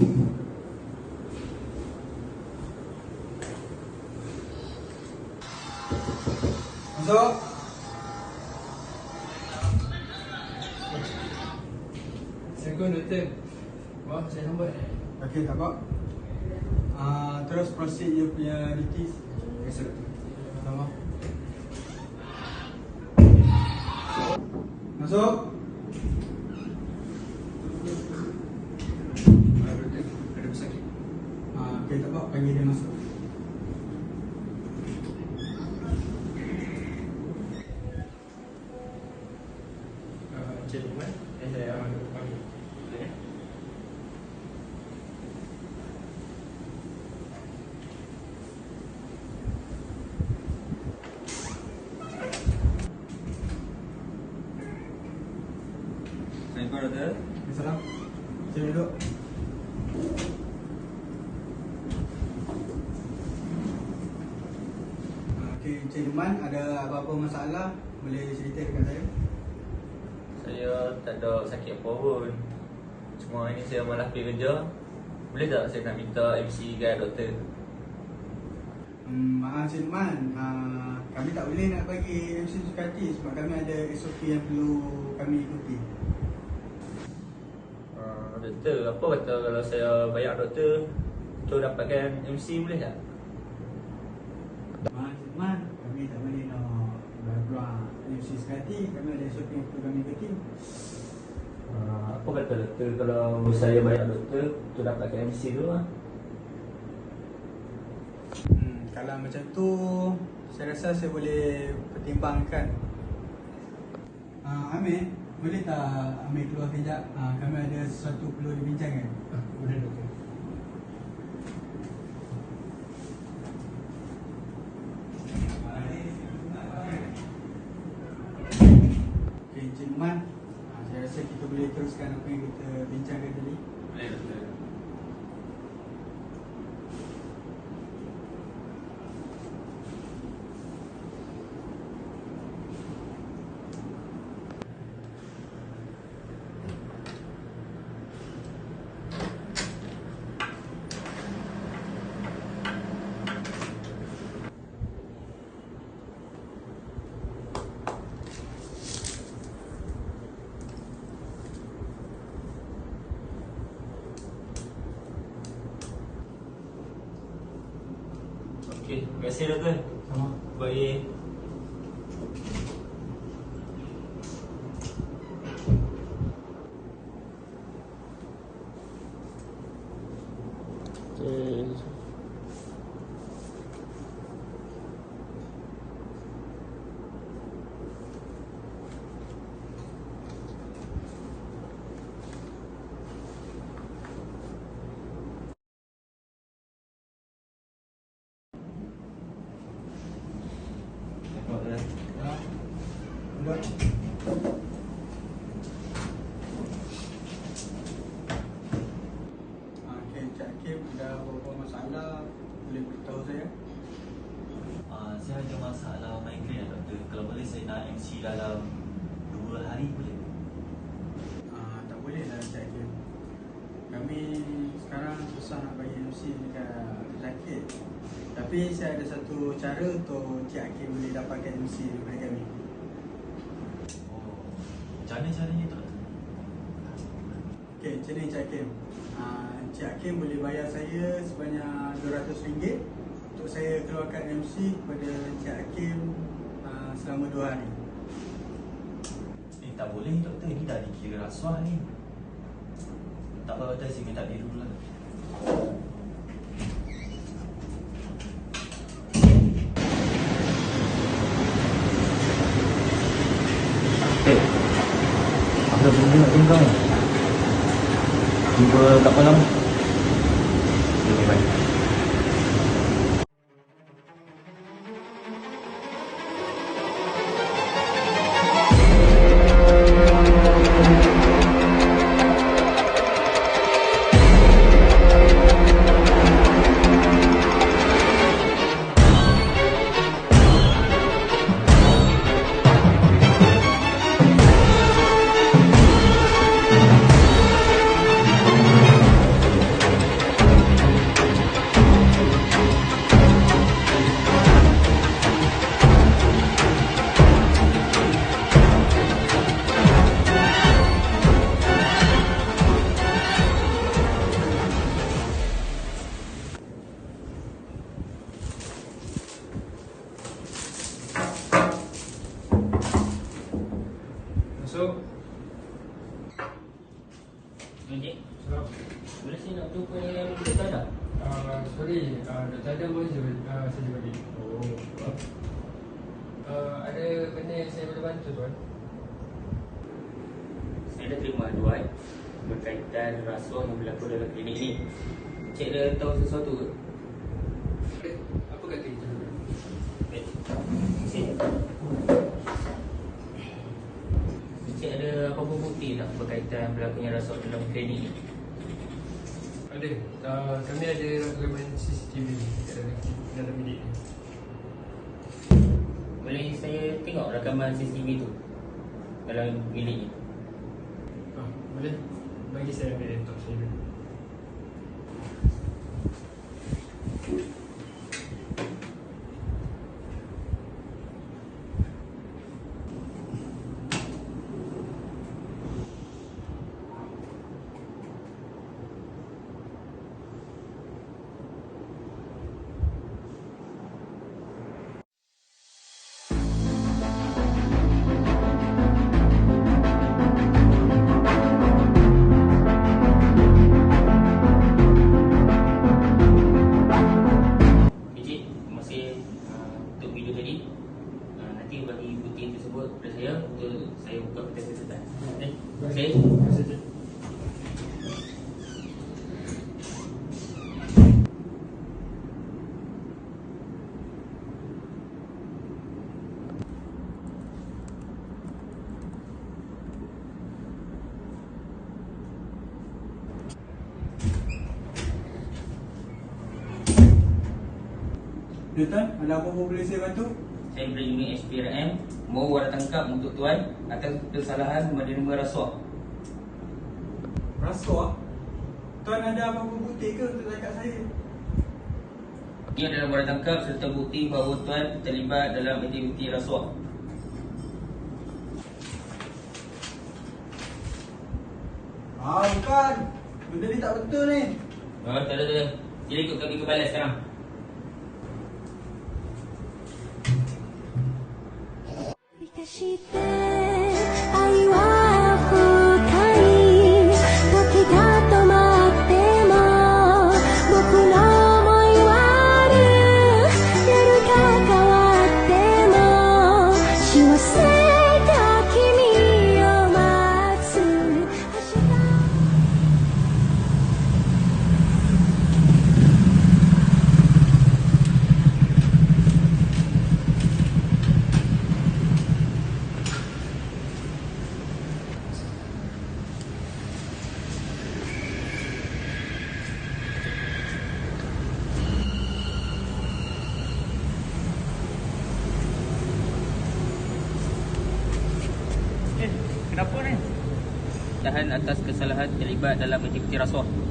Masuk. Assalamualaikum doktor. Wah, saya lambat. Okey, tak apa. Uh, terus proceed you punya kasih doktor. Sama. Masuk. Ah, doktor, ada pesakit. Uh, Okey, tak apa. Panggil dia masuk. Encik eh saya. Boleh eh? Assalamualaikum doktor. Salam. Sini duduk. Ah, Okey, Encik Luman ada apa-apa masalah boleh cerita dekat saya. Saya tak ada sakit apa pun. Cuma ini saya malas pergi kerja. Boleh tak saya nak minta MC guide doktor? Hmm, maaf Encik Luman, uh, kami tak boleh nak bagi MC Sukati sebab kami ada SOP yang perlu kami ikuti. Uh, doktor, apa kata kalau saya bayar doktor untuk dapatkan MC boleh tak? Maaf Encik Luman, kami tak boleh nak keluar MC Sukati, Uh, apa kata doktor kalau saya bayar doktor untuk dapatkan MC tu lah? Hmm, kalau macam tu, saya rasa saya boleh pertimbangkan. Uh, Amir, boleh tak Amir keluar kejap? Uh, kami ada sesuatu perlu dibincangkan. Ah, boleh doktor. Okay, Encik Luman, uh, saya rasa kita boleh teruskan apa yang kita bincangkan tadi. Boleh doktor. Okey, terima kasih doktor. Sama. Baik. Ya. Ah, Okay, Encik Hakim ada beberapa masalah boleh beritahu saya? Uh, saya ada masalah migraine doktor. Kalau boleh saya nak MC dalam dua hari boleh? Ah, tak boleh lah Encik Hakim Kami sekarang susah nak bagi MC dekat sakit Tapi saya ada satu cara untuk Encik Hakim boleh dapatkan MC daripada kami macam mana caranya tu? Okey, macam ni Encik Hakim Ah, Encik Hakim boleh bayar saya sebanyak RM200 Untuk saya keluarkan MC kepada Encik Hakim ah, selama dua hari Eh tak boleh doktor, ni dah dikira rasuah ni. Tak apa doktor, saya minta biru lah. Benda nak tunggu ni. Jumpa kat malam. Okay, bye. Boleh je uh, saya bagi. Oh, Uh, ada benda yang saya boleh bantu tuan? saya dah terima aduan berkaitan rasuah yang berlaku dalam klinik ni. Encik dah tahu sesuatu ke? Apa kata itu? Baik. Encik. Encik ada apa-apa bukti tak berkaitan berlakunya rasuah dalam klinik ni? Ada. Uh, kami ada rakaman CCTV kat dalam, dalam bilik ni. Boleh saya tengok rakaman CCTV tu dalam bilik ni? Ah, boleh? Bagi saya ambil laptop saya dulu. Cik. Tuan, ada apa-apa boleh saya bantu? Saya dari unit SPRM Mau warat tangkap untuk tuan atas kesalahan menerima rasuah. Rasuah? Tuan ada apa-apa bukti ke untuk cakap saya? Ia adalah warat tangkap serta bukti bahawa tuan terlibat dalam aktiviti rasuah. Ah, bukan. Benda ni tak betul ni. Oh, tak ada, tak ada. Jadi ikut kami ke balai sekarang.「して Tahan atas kesalahan terlibat dalam aktiviti rasuah.